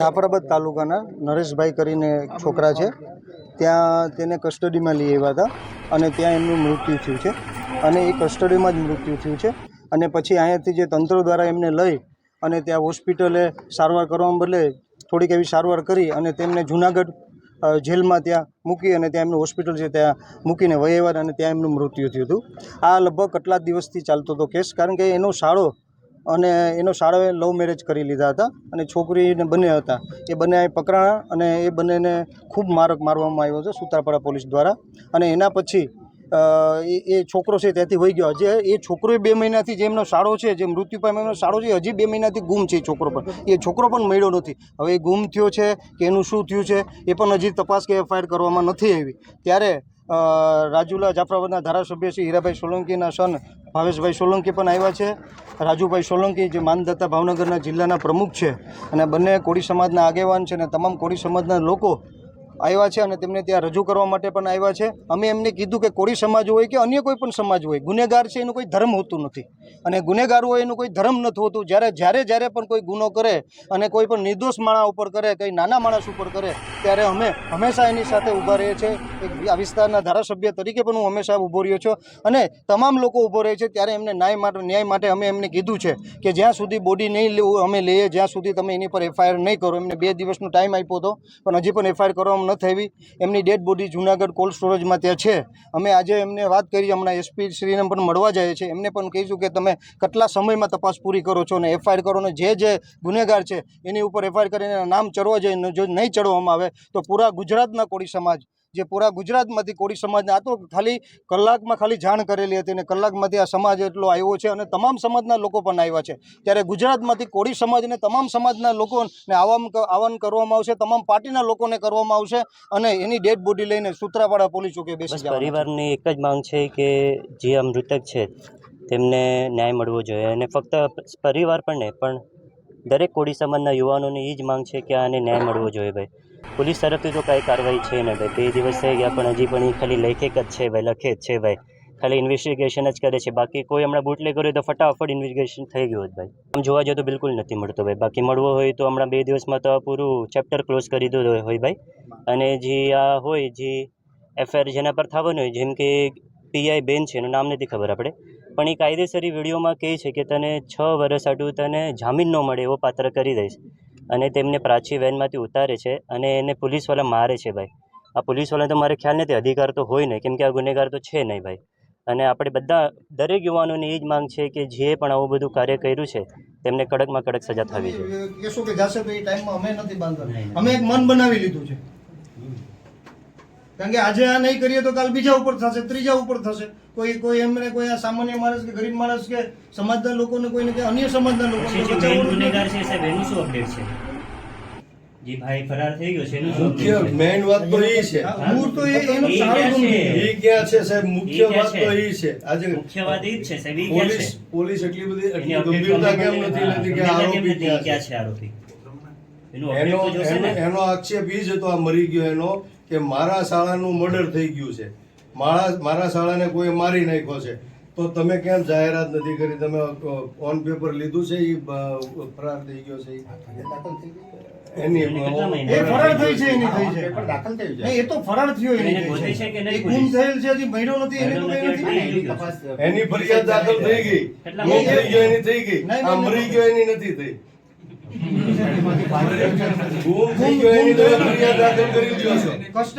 જાફરાબાદ તાલુકાના નરેશભાઈ કરીને છોકરા છે. ત્યાં તેને કસ્ટડીમાં લઈ આવ્યા હતા અને ત્યાં એમનું મૃત્યુ થયું છે અને એ કસ્ટડીમાં જ મૃત્યુ થયું છે અને પછી અહીંયાથી જે તંત્ર દ્વારા એમને લઈ અને ત્યાં હોસ્પિટલે સારવાર કરવા બદલે થોડીક એવી સારવાર કરી અને તેમને જુનાગઢ જેલમાં ત્યાં મૂકી અને ત્યાં એમનું હોસ્પિટલ છે ત્યાં મૂકીને વહી આવ્યા અને ત્યાં એમનું મૃત્યુ થયું હતું. આ લગભગ કેટલા દિવસથી ચાલતો હતો કેસ કારણ કે એનો શાળો અને એનો શાળાએ લવ મેરેજ કરી લીધા હતા અને છોકરીને બંને હતા. એ બંને પકડાણા અને એ બંનેને ખૂબ માર મારવામાં આવ્યો છે સુતારપાડા પોલીસ દ્વારા. અને એના પછી એ છોકરો છે ત્યાંથી વહી ગયો. હજી એ છોકરો બે મહિનાથી જે એમનો શાળો છે, જે મૃત્યુ પામ્યો એમનો શાળો છે હજી બે મહિનાથી ગુમ છે એ છોકરો પણ. એ છોકરો પણ મળ્યો નથી. હવે એ ગુમ થયો છે કે એનું શું થયું છે, એ પણ હજી તપાસ કે એફઆઈઆર કરવામાં નથી આવી. ત્યારે રાજુલા જાફરાબાદના ધારાસભ્ય શ્રી હીરાભાઈ સોલંકીના સન ભાવેશભાઈ સોલંકી પણ આવ્યા છે. રાજુભાઈ સોલંકી જે માનદત્તા ભાવનગરના જિલ્લાના પ્રમુખ છે અને બંને કોળી સમાજના આગેવાન છે અને તમામ કોળી સમાજના લોકો આવ્યા છે અને તેમને ત્યાં રજૂ કરવા માટે પણ આવ્યા છે. અમે એમને કીધું કે કોળી સમાજ હોય કે અન્ય કોઈ પણ સમાજ હોય, ગુનેગાર છે એનું કોઈ ધર્મ હોતું નથી. અને ગુનેગાર હોય એનું કોઈ ધર્મ નથી હોતું. જ્યારે જ્યારે જ્યારે પણ કોઈ ગુનો કરે અને કોઈ પણ નિર્દોષ માણસ ઉપર કરે, કંઈ નાના માણસ ઉપર કરે, ત્યારે અમે હંમેશા એની સાથે ઊભા રહીએ છીએ. એક આ વિસ્તારના ધારાસભ્ય તરીકે પણ હું હંમેશા ઊભો રહ્યો છું. અને તમામ લોકો ઊભો રહે છે ત્યારે એમને ન્યાય માટે ન્યાય માટે અમે એમને કીધું છે કે જ્યાં સુધી બોડી નહીં અમે લઈએ, જ્યાં સુધી તમે એની પર એફઆઈઆર નહીં કરો. એમને બે દિવસનો ટાઈમ આપ્યો હતો, પણ હજી પણ એફઆઈઆર કરવામાં નથી આવી એમની ડેડ બોડી જુનાગઢ કોલ્ડ સ્ટોરેજમાં ત્યાં છે. અમે આજે એમને વાત કરી, હમણાં એસપી શ્રીને પણ મળવા જાય છે એમને પણ કહીશું કે તમે કેટલા સમયમાં તપાસ પૂરી કરો છો અને એફઆઈઆર કરો ને જે જે ગુનેગાર છે, એની ઉપર એફઆઈઆર કરીને નામ ચડવા જોઈએ જો નહીં ચડવામાં આવે તો પૂરા ગુજરાતના કોળી સમાજ જે પૂરા ગુજરાતમાંથી કોળી સમાજને આ તો ખાલી કલાકમાં ખાલી જાણ કરેલી હતી અને કલાકમાંથી આ સમાજ એટલો આવ્યો છે અને તમામ સમાજના લોકો પણ આવ્યા છે. ત્યારે ગુજરાતમાંથી કોળી સમાજને તમામ સમાજના લોકોને આવામ આહવાન કરવામાં આવશે તમામ પાર્ટીના લોકોને કરવામાં આવશે અને એની ડેડ બોડી લઈને સૂત્રાપાડા પોલીસ ચોકે બેસી પરિવારની એક જ માંગ છે કે જે આ મૃતક છે તેમને ન્યાય મળવો જોઈએ અને ફક્ત પરિવાર પણ નહીં પણ દરેક કોળી સમાજના યુવાનોની એ જ માંગ છે કે આને ન્યાય મળવો જોઈએ ભાઈ. પોલીસ તરફથી તો કાંઈ કાર્યવાહી છે ને ભાઈ બે દિવસ થઈ ગયા પણ હજી પણ એ ખાલી લેખિક જ છે ભાઈ લખે જ છે ભાઈ. ખાલી ઇન્વેસ્ટિગેશન જ કરે છે. બાકી કોઈ હમણાં બુટલે કર્યું તો ફટાફટ ઇન્વેસ્ટિગેશન થઈ ગયું હોત ભાઈ. આમ જોવા જઈએ તો બિલકુલ નથી મળતો ભાઈ. બાકી મળવો હોય તો હમણાં બે દિવસમાં તો પૂરું ચેપ્ટર ક્લોઝ કરી દીધું હોય ભાઈ. અને જે આ હોય, જે એફઆઈઆર જેના પર થવાનું હોય, જેમ કે પીઆઈ બેન છે, એનું નામ નથી ખબર આપણે. પણ એ કાયદેસરી વિડીયોમાં કહે છે કે તને છ વર્ષ આટલું તને જામીન ન મળે એવો પાત્ર કરી દઈશ. અને તેમને પ્રાચી વેનમાંથી ઉતારે છે અને એને પોલીસવાળા મારે છે ભાઈ. આ પોલીસવાળાને તો મારે ખ્યાલ નથી, અધિકાર તો હોય નહીં, કેમ કે આ ગુનેગાર તો છે નહીં ભાઈ. અને આપણે બધા, દરેક યુવાનોની એ જ માંગ છે કે જે પણ આવું બધું કાર્ય કર્યું છે, તેમને કડકમાં કડક સજા થવી જોઈએ. કે જાશે તો ટાઈમમાં અમે નથી બાંધવા અમે એક મન બનાવી લીધું છે. કારણ કે આજે આ નહીં કરીએ તો કાલ બીજા ઉપર થશે ત્રીજા ઉપર થશે. કોઈ કોઈ એમને કોઈ આ સામાન્ય માણસ કે ગરીબ માણસ કે સમાજના લોકોને કોઈને કે અન્ય સમાજના ગુનેગાર છે સાહેબ એનું શું અપડેટ છે? જે ભાઈ ફરાર થઈ ગયો છે એનું મુખ્ય મેઇન વાત તો એ છે. હા, તો એ એનું એ સારું ક્યાં ગુણ છે? છે. એ ક્યાં છે સાહેબ મુખ્ય વાત તો એ છે. આજે મુખ્ય વાત એ જ છે સાહેબ એ ક્યાં છે. પોલીસ એટલી બધી એટલી ગંભીરતા કેમ નથી લેતી કે આરોપી ક્યાં ક્યાં છે? છે આરોપી. એનો update તો જોશે એનો- ને એનો આક્ષેપ એ જ હતો આ મરી ગયો એનો. કે મારા શાળાનું મર્ડર થઈ ગયું છે. મારા મારા શાળાને કોઈ મારી નાખ્યો છે. તો તમે કેમ જાહેરાત નથી કરી? તમે ઓન પેપર લીધું છે એ ફરાર થઈ ગયો છે એની એને કેટલા મહિના? એ ફરાર થઈ છે એની થઈ છે. દાખલ થયું છે. એ તો ફરાર થયો એની એને થઈ ગોતે છે. કે નહીં એ ગુમ થયેલ છે હજી મળ્યો નથી એને તો કઈ નથી નથી. એટલે તપાસ એની ફરિયાદ દાખલ થઈ ગઈ. ગુમ થઈ ગયો એની થઈ ગઈ. આ મરી ગયો એની નથી થઈ. એની તમે ફરિયાદ દાખલ કરી દ્યો છો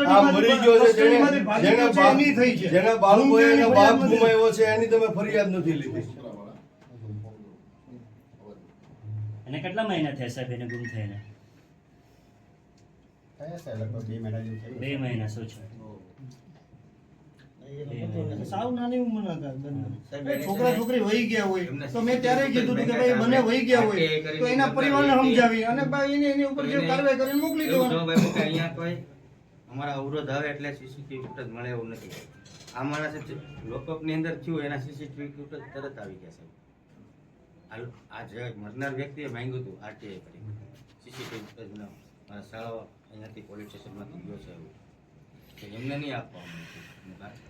આ મરી ગયો છે કસ્ટડીમાંથી ભાગી જેને ગયો છે બાપ- એની થઈ છે. જેના બાળકોએ ગુમ થયેલી એનો ફરિયાદ બાપ નથી. ગુમાવ્યો છે એની તમે ફરિયાદ નથી લીધી અને કેટલા મહિના થયા સાહેબ એને ગુમ થઈને થયા બે મહિના જેવું બે મહિના શું છે સાવ નાની ઉંમરના હતા બંને. સાહેબ, એ એને છોકરા છોકરી વહી ગયા હોય. તો મેં ત્યારે કીધું કે ભાઈ બંને વહી ગયા હોય. તો એના પરિવારને સમજાવી અને ભાઈ એને એની ઉપર જે કાર્યવાહી કરીને મોકલી દેવાનું. જો ભાઈ કે અહીંયા કોઈ અમારા અવરોધ આવે એટલે સીસીટીવી ફૂટેજ મળે એવું નથી. આ માણસે લોકઅપની અંદર થયું એના સીસીટીવી ફૂટેજ તરત આવી ગયા છે આ જે મરનાર વ્યક્તિએ માંગ્યું હતું આરટીઆઈ કરી સીસીટીવી ફૂટેજ મારા શાળાઓ અહીંયાથી પોલીસ સ્ટેશનમાંથી ગયો છે એવું. એમને નહીં આવ્યું.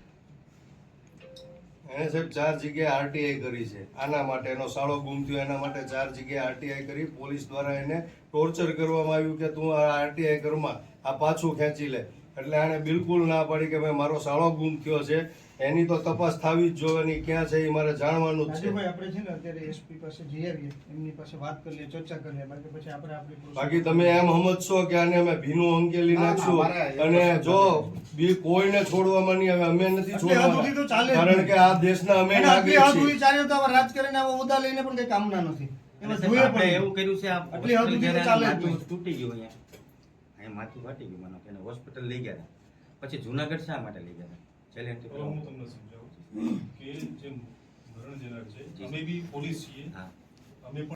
એને સાહેબ ચાર જગ્યાએ આરટીઆઈ કરી છે. આના માટે એનો સાળો ગુમ થયો, એના માટે ચાર જગ્યાએ આરટીઆઈ કરી પોલીસ દ્વારા એને ટોર્ચર કરવામાં આવ્યું કે તું આ આરટીઆઈ કરમાં, આ પાછું ખેંચી લે. એટલે આને બિલકુલ ના પડી કે ભાઈ મારો સાળો ગુમ થયો છે. એની તો તપાસ થવી જ જોઈએ ની ક્યાં છે એ મારે જાણવાનું જ છે. આપણે છે ને અત્યારે એસપી પાસે જઈ આવીએ. એમની પાસે વાત કરીએ ચર્ચા કરીએ બાકી પછી આપણે આપણે બાકી તમે એમ સમજશો કે આને અમે ભીનું અંકેલી નાખશું. અને જો બી કોઈને છોડવામાં નહીં આવે અમે નથી છોડવાના. કારણ કે આ દેશના અમે નાગરિક છીએ. ચાલ્યો તો રાજકારણી આવા હોદ્દા લઈને પણ કઈ કામના નથી. એવું કર્યું છે. તૂટી ગયું અહીંયા અહીંયા માથું ફાટી ગયું માનો કે એને હોસ્પિટલ લઈ ગયા હતા. પછી જુનાગઢ શા માટે લઈ ગયા હતા? ચેલેન્જ હવે હું તમને સમજાવું કે જે મરણ જનાર છે અમે બી પોલીસ છીએ. હા. અમે પણ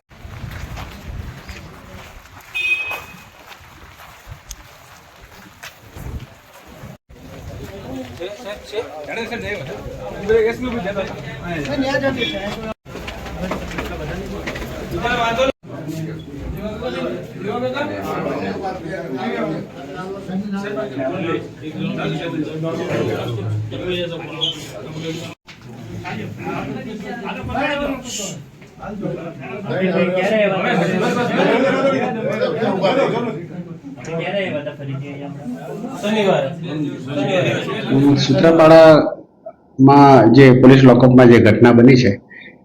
સૂત્રાપાડામાં જે પોલીસ લોકઅપમાં જે ઘટના બની છે,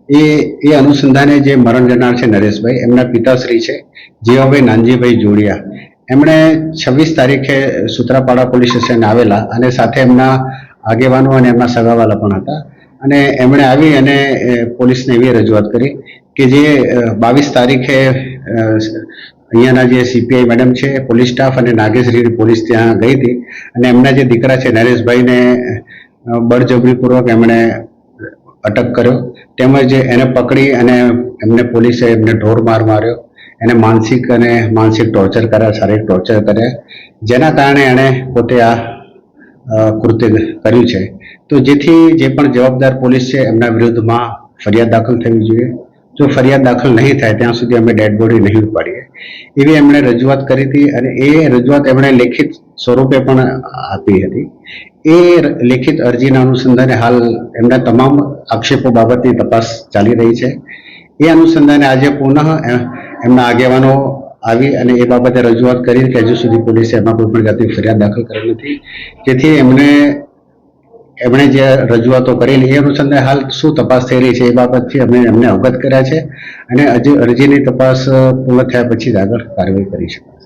એ એ અનુસંધાને જે મરણ જનાર છે નરેશભાઈ, એમના પિતાશ્રી છે, જીવાભાઈ નાનજીભાઈ જોડિયા. એમણે છવ્વીસ તારીખે સુત્રાપાડા પોલીસ સ્ટેશન આવેલા અને સાથે એમના આગેવાનો અને એમના સગાવાલા પણ હતા. અને એમણે આવી અને પોલીસને એવી રજૂઆત કરી કે જે બાવીસ તારીખે અહીંયાના જે સીપીઆઈ મેડમ છે, પોલીસ સ્ટાફ અને નાગેશ્વરી પોલીસ ત્યાં ગઈ હતી અને એમના જે દીકરા છે, નરેશભાઈને બળજબરીપૂર્વક એમણે અટક કર્યો. તેમજ એને પકડી અને એમને પોલીસે એમને ઢોર માર માર્યો. એને માનસિક અને માનસિક ટોર્ચર કર્યા શારીરિક ટોર્ચર કર્યા જેના કારણે એણે પોતે આ કૃત્ય કર્યું છે. તો જેથી જે પણ જવાબદાર પોલીસ છે, એમના વિરુદ્ધમાં ફરિયાદ દાખલ થવી જોઈએ. જો ફરિયાદ દાખલ નહીં થાય, ત્યાં સુધી અમે ડેડ બોડી નહીં ઉપાડીએ. એવી એમણે રજૂઆત કરી હતી અને એ રજૂઆત એમણે લેખિત સ્વરૂપે પણ આપી હતી. એ લેખિત અરજીના અનુસંધાને હાલ એમના તમામ આક્ષેપો બાબતની તપાસ ચાલી રહી છે. એ અનુસંધાને આજે પુનઃ એમના આગેવાનો આવી અને એ બાબતે રજૂઆત કરી કે હજુ સુધી પોલીસે એમાં કોઈ પણ જાતની ફરિયાદ દાખલ કરી નથી. જેથી એમને, એમણે જે રજૂઆતો કરેલી એ અનુસંધાને હાલ શું તપાસ થઈ રહી છે એ બાબતથી અમે એમને અવગત કર્યા છે અને હજી અરજીની તપાસ પૂર્ણ થયા પછી જ આગળ કાર્યવાહી કરી શકાય.